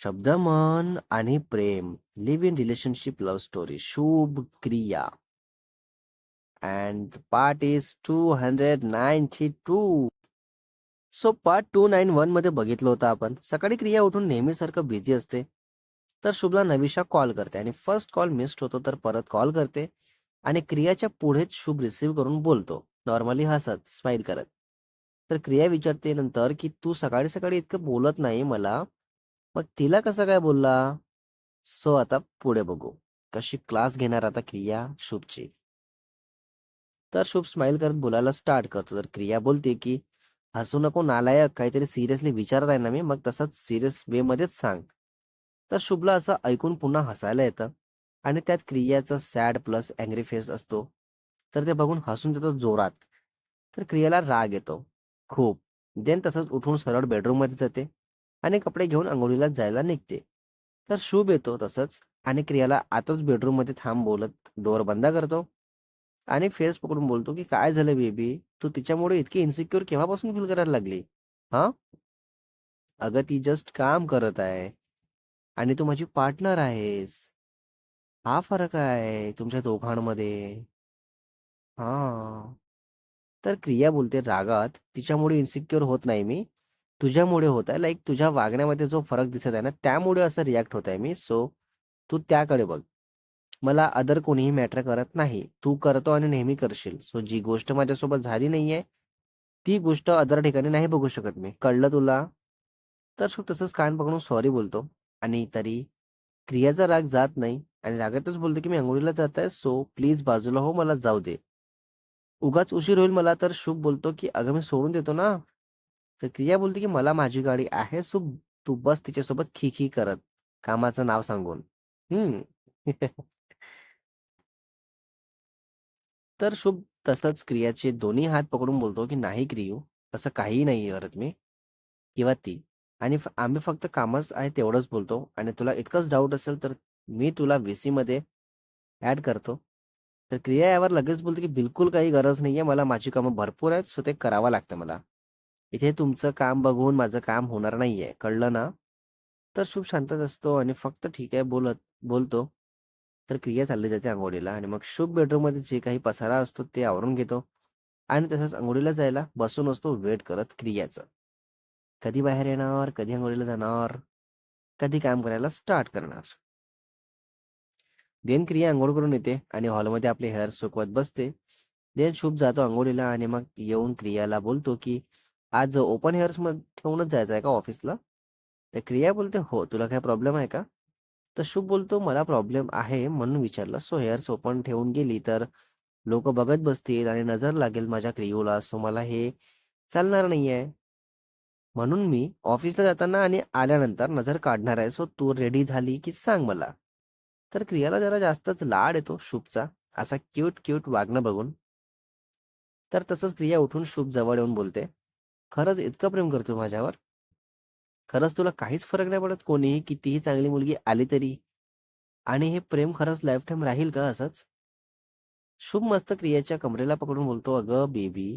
शब्द मन आणि प्रेम live in relationship love story Shubh Kriya. And part is two hundred ninety two so part two ninety वनमध्ये बघितलं होतं आपण. सकाळी क्रिया उठून नेहमीसारखं बिझी असते. तर शुभला नविशा कॉल करते आणि फर्स्ट कॉल मिस्ड होतो तर परत कॉल करते आणि क्रियाच्या पुढेच शुभ रिसीव्ह करून बोलतो. नॉर्मली हसत स्माईल करत. तर क्रिया विचारते नंतर की तू सकाळी सकाळी इतकं बोलत नाही मला. मग तिला कसं काय बोलला? सो आता पुढे बघू. कशी क्लास घेणार आता क्रिया शुभची? तर शुभ स्माइल करत बोलायला स्टार्ट करतो. तर क्रिया बोलते की हसू नको नालायक काहीतरी सिरियसली विचारत आहे ना मी मग तसंच सिरियस वे मध्येच सांग. तर शुभला असं ऐकून पुन्हा हसायला येतं आणि त्यात क्रियाचा सॅड प्लस अँग्री फेस असतो. तर ते बघून हसून देतो जोरात. तर क्रियाला राग येतो. खूप. देन तसंच उठून सरळ बेडरूममध्ये जाते. आणि कपडे घेऊन अंघोळीला जायला निघते. तर शुभ येतो तसंच आणि क्रियाला आताच बेडरूममध्ये थांब बोलत डोअर बंद करतो. आणि फेस पकडून बोलतो की काय झालं बेबी तू तिच्यामुळे इतकी इन्सिक्युअर केव्हापासून फील करायला लागली? हा? अगं ती जस्ट काम करत आहे. आणि तू माझी पार्टनर आहेस. हा फरक आहे तुमच्या दोघांमध्ये. हा. तर क्रिया बोलते रागात. तिच्यामुळे इन्सिक्युअर होत नाही मी. तुझ्यामुळे होत आहे लाईक तुझ्या वागण्यामध्ये जो फरक दिसत आहे ना त्यामुळे असं रिॲक्ट होत आहे मी. सो तू त्याकडे बघ. मला अदर कोणीही मॅटर करत नाही. तू करतो आणि नेहमी करशील. सो जी गोष्ट माझ्यासोबत झाली नाहीये ती गोष्ट अदर ठिकाणी नाही बघू शकत मी. कळलं तुला? तर शुभ तसंच कान पकडून सॉरी बोलतो. आणि तरी क्रियाचा राग जात नाही. आणि रागातच बोलतो की मी अंघोळीला जात आहे. सो प्लीज बाजूला हो मला जाऊ दे. उगाच उशीर होईल मला तर शुभ बोलतो की अगं मी सोडून देतो ना. तर क्रिया बोलते की मला माझी गाडी आहे सो तू बस तिच्यासोबत खी खी करत. कामाचं नाव सांगून. हम्म. तर शुभ तसंच क्रियाचे दोन्ही हात पकडून बोलतो की नाही क्रियू तसं काहीही नाही करत मी. किंवा ती. आणि आम्ही फक्त कामच आहे तेवढंच बोलतो. आणि तुला इतकंच डाऊट असेल तर मी तुला व्हीसी मध्ये ऍड करतो. तर क्रिया यावर लगेच बोलते की बिलकुल काही गरज नाहीये. मला माझी कामं भरपूर आहेत सो ते करावं लागतं मला. इथे तुमचं काम बघून माझं काम होणार नाहीये. कळलं ना? तर शुभ शांतच असतो आणि फक्त ठीक आहे बोलत बोलतो. तर क्रिया चालली जाते आंघोळीला आणि मग शुभ बेडरूममध्ये जे काही पसारा असतो ते आवरून घेतो आणि तसंच आंघोळीला जायला बसून असतो वेट करत क्रियाचं. कधी बाहेर येणार कधी आंघोळीला जाणार कधी काम करायला स्टार्ट करणार. देन क्रिया आंघोळ करून येते आणि हॉलमध्ये आपले हेअर सुकवत बसते. देन शुभ जातो आंघोळीला आणि मग येऊन क्रियाला बोलतो की आज ओपन हेअर्समध्ये ठेवूनच जायचं आहे का ऑफिसला? तर क्रिया बोलते हो तुला काय प्रॉब्लेम आहे का? तर शुभ बोलतो मला प्रॉब्लेम आहे म्हणून विचारलं. सो हेअर्स ओपन ठेवून गेली तर लोक बघत बसतील आणि नजर लागेल माझ्या क्रियोला सो मला हे चालणार नाहीये. म्हणून मी ऑफिसला जाताना आणि आल्यानंतर नजर काढणार आहे. सो तू रेडी झाली की सांग मला. तर क्रियाला जरा जास्तच लाड येतो शुभचा. असा क्यूट क्यूट वागणं बघून. तर तसंच क्रिया उठून शुभ जवळ येऊन बोलते खरंच इतकं प्रेम करतो माझ्यावर. खरंच तुला काहीच फरक नाही पडत कोणीही कितीही चांगली मुलगी आली तरी. आणि हे प्रेम खरंच लाईफ टाईम राहील का असंच? शुभ मस्त क्रियाच्या कमरेला पकडून बोलतो अगं बेबी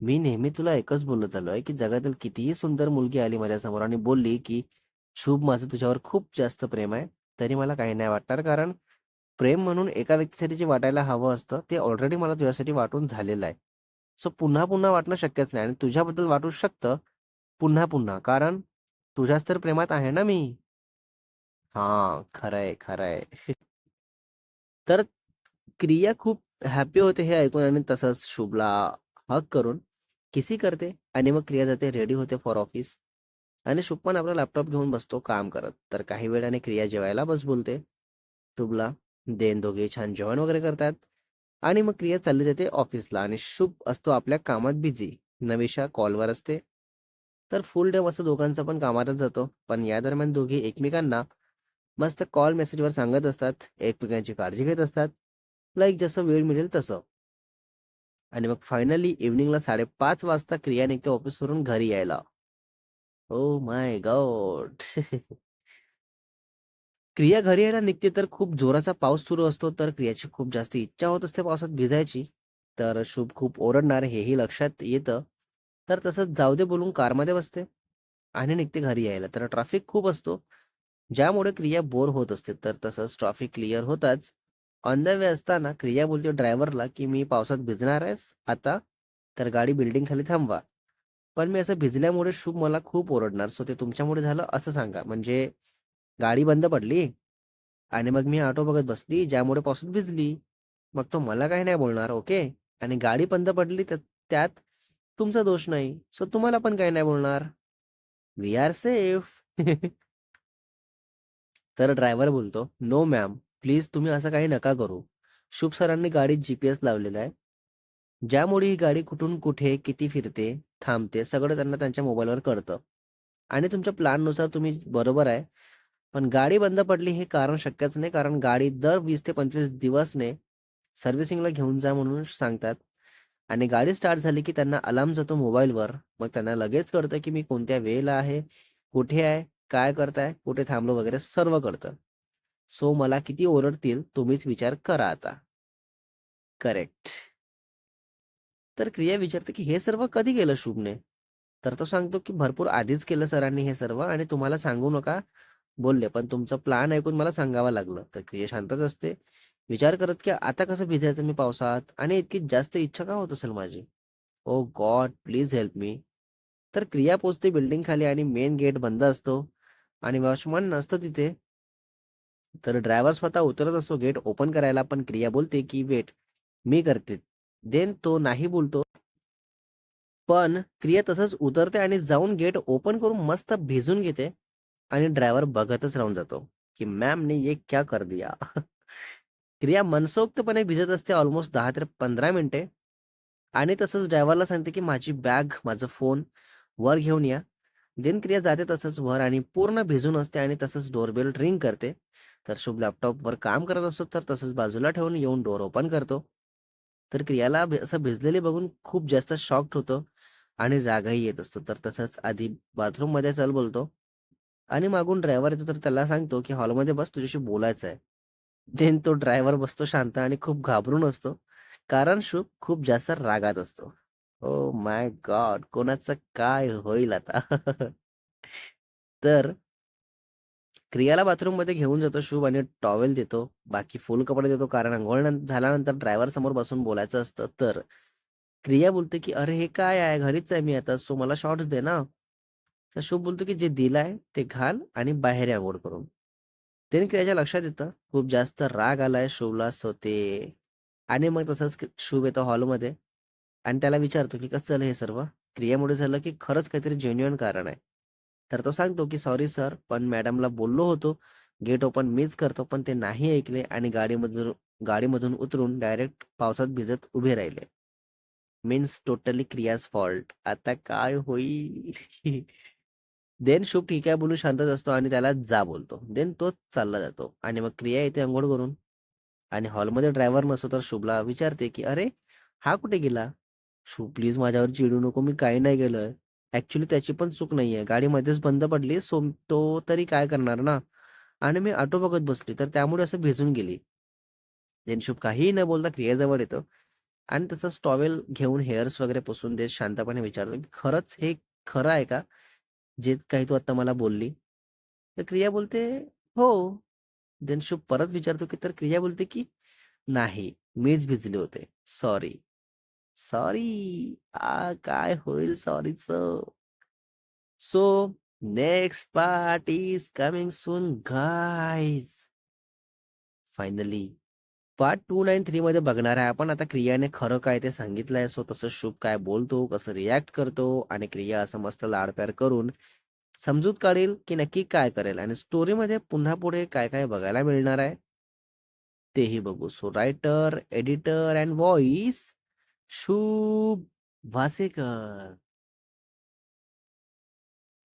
मी नेहमी तुला एकच बोलत आलोय की जगातील कितीही सुंदर मुलगी आली माझ्यासमोर आणि बोलली की शुभ माझं तुझ्यावर खूप जास्त प्रेम आहे तरी मला काही नाही वाटणार कारण प्रेम म्हणून एका व्यक्तीसाठी जे वाटायला हवं असतं ते ऑलरेडी मला तुझ्यासाठी वाटून झालेलं आहे. सो पुन्हा पुन्हा वाटणं शक्यच नाही आणि तुझ्याबद्दल वाटू शकतं पुन्हा पुन्हा. कारण तुझ्याच तर प्रेमात आहे ना मी. हा खरंय खरंय. तर क्रिया खूप हॅपी होते हे ऐकून आणि तसंच शुभला हक करून. किसी करते आणि मग क्रिया जाते रेडी होते फॉर ऑफिस आणि शुभ पण आपला लॅपटॉप घेऊन बसतो काम करत. तर काही वेळाने क्रिया जेवायला बस बोलते. शुभला देन दोघे छान जेवण वगैरे करतात. आणि मग क्रिया चालली जाते ऑफिसला आणि शुभ असतो आपल्या कामात बिझी नवेशा कॉलवर असते. तर फुल डे मस्त दोघांचा पण कामातच जातो. पण या दरम्यान दोघे एकमेकांना मस्त कॉल मेसेजवर सांगत असतात. एकमेकांची काळजी घेत असतात. लाईक जसं वेळ मिळेल तसं. आणि मग फायनली इव्हनिंगला साडेपाच वाजता क्रिया निघते ऑफिसवरून घरी यायला. ओ माय गॉड क्रिया घरी यायला निघते तर खूप जोराचा पाऊस सुरू असतो तर क्रियाची खूप जास्त इच्छा होत असते पावसात भिजायची तर शुभ खूप ओरडणार हेही लक्षात येतं तर तसंच जाऊ दे बोलून कारमध्ये बसते आणि निघते घरी यायला तर ट्रॅफिक खूप असतो ज्यामुळे क्रिया बोर होत असते. तर तसंच ट्रॅफिक क्लिअर होताच ऑन द वे असताना क्रिया बोलते ड्रायव्हरला, की "मी पावसात भिजणार आहेस आता, तर गाडी बिल्डिंग खाली थांबवा. पण मी असं भिजल्यामुळे शुभ मला खूप ओरडणार. सो ते तुमच्यामुळे झालं असं सांगा." म्हणजे गाडी बंद पडली आणि मग मी ऑटो बघत बसली, ज्यामुळे पावसात भिजली. मग तो मला काही नाही बोलणार, ओके. आणि गाडी बंद पडली तर त्यात तुमचा दोष नाही. सो तुम्हाला पण काही नाही बोलणार. We are safe. तर ड्रायव्हर बोलतो, "नो मॅम, प्लीज तुम्ही असं काही नका करू." शुभ सरांनी गाडीत जी-पी-एस लावलेला आहे. ज्यामुळे ही गाडी कुठून कुठे, किती फिरते, थांबते, सगळं त्यांना त्यांच्या मोबाईलवर कळतं. आणि तुमच्या प्लॅननुसार तुम्ही बरोबर आहे. पण गाडी बंद पडली हे कारण शक्यच नाही. कारण गाडी दर वीस ते 25 दिवसने सर्व्हिसिंगला घेऊन जा म्हणून सांगतात. आणि गाडी स्टार्ट झाली की त्यांना अलार्म जातो मोबाईलवर. मग त्यांना लगेच कळतं की मी कोणत्या वेळेला आहे, कुठे आहे, काय करताय, कुठे थांबलो वगैरे सर्व कळतं. सो मला किती ओरडतील तुम्हीच विचार करा आता. करेक्ट. तर क्रिया विचारते की "हे सर्व कधी केलं शुभने?" तर तो सांगतो की "भरपूर आधीच केलं सरांनी हे सर्व आणि तुम्हाला सांगू नका बोलले. पण तुमचं प्लॅन ऐकून मला सांगावं लागलं." तर क्रिया शांतच असते. विचार करत की आता कसं भिजायचं मी पावसात आणि इतकी जास्त इच्छा का होत असेल माझी? Oh God please help me. तर क्रिया पोचते बिल्डिंग खाली आणि मेन गेट बंद असतो आणि वॉचमन नसतो तिथे. तर ड्रायव्हर स्वतः उतरत असतो गेट ओपन करायला. पण क्रिया बोलते की "वेट, मी करते." देन तो नाही बोलतो. पण क्रिया तसंच उतरते आणि जाऊन गेट ओपन करून मस्त भिजून घेते आणि ड्रायव्हर बघतच राहून जातो, की मॅमने ये क्या कर दिया?" क्रिया मनसोक्तपणे भिजत असते ऑलमोस्ट दहा ते 15 मिनिटे आणि तसंच ड्रायव्हरला सांगते की "माझी बॅग, माझा फोन वर घेऊन या." देन क्रिया जाते तसंच वर आणि पूर्ण भिजून असते आणि तसंच डोरबेल रिंग करते. तर शुभ लॅपटॉपवर काम करत असतो, तर तसंच बाजूला ठेवून येऊन डोर ओपन करतो. तर क्रियाला असं भिजलेले बघून खूप जास्त शॉक्ड होतो आणि रागही येत असतो. तर तसंच आधी बाथरूममध्ये चल बोलतो आणि मागून ड्रायव्हर येतो, तर त्याला सांगतो की "हॉलमध्ये बस, तुझ्याशी बोलायचं आहे." देन तो ड्रायव्हर बसतो शांत आणि खूप घाबरून असतो. कारण शुभ खूप जास्त रागात असतो. Oh my God! कोणाचं काय होईल आता? तर क्रियाला बाथरूममध्ये घेऊन जातो शुभ आणि टॉवेल देतो. बाकी फुल कपडे देतो कारण आंघोळ झाल्यानंतर ड्रायव्हर समोर बसून बोलायचं असतं. तर क्रिया बोलते की "अरे हे काय आहे? घरीच आहे मी आता, सो मला शॉर्ट्स दे ना." तर शुभ बोलतो की "जे दिलाय ते घाल आणि बाहेर आंघोळ करून." त्याने क्रियाच्या लक्षात येतं खूप जास्त राग आलाय शुभला. सोते आणि मग तसंच शुभ येतो हॉलमध्ये आणि त्याला विचारतो की "कसं झालं हे सर्व?" क्रियामुळे झालं की खरंच काहीतरी जेन्युअन कारण आहे. तर तो सांगतो की "सॉरी सर, पण मॅडमला बोललो होतो गेट ओपन मीच करतो, पण ते नाही ऐकले आणि गाडीमधून गाडीमधून उतरून डायरेक्ट पावसात भिजत उभे राहिले." Means totally Kriya's fault. आता काय होईल? देन शुभ ठीक आहे बोलून शांतच असतो आणि त्याला जा बोलतो. देन तोच चालला जातो आणि मग क्रिया येते अंघोळ करून आणि हॉलमध्ये ड्रायव्हर नसतो तर शुभला विचारते की "अरे, हा कुठे गेला?" "शुभ प्लीज माझ्यावर चिडू नको, मी काही नाही केलंय." ऍक्च्युली त्याची पण चूक नाहीये. गाडी मध्येच बंद पडली, सो तो तरी काय करणार ना आणि मी ऑटो बघत बसली, तर त्यामुळे असं भिजून गेली. देन शुभ काहीही न बोलता क्रियाजवळ येतो आणि तसंच टॉवेल घेऊन हेअर्स वगैरे पुसून देत शांतपणे विचारतो की "खरंच हे खरं आहे का? जे काही तू आता मला बोलली?" तर क्रिया बोलते, "हो." देन शुभ परत विचारतो की तर क्रिया बोलते की "नाही, मीच भिजले होते. सॉरी." सॉरी! आ, काय होईल सॉरीचं? So next part is coming soon guys. Finally part 293 मध्ये बघणार आहे आपण आता क्रियाने खरं काय ते सांगितलंय. सो तसं शुभ काय बोलतो, कसं रिॲक्ट करतो आणि क्रिया असं मस्त लाड-प्यार करून समजूत काढेल की नक्की काय करेल आणि स्टोरीमध्ये पुन्हा पुढे काय-काय बघायला मिळणार आहे तेही बघू. So writer, editor and voice Shubh Wasekar.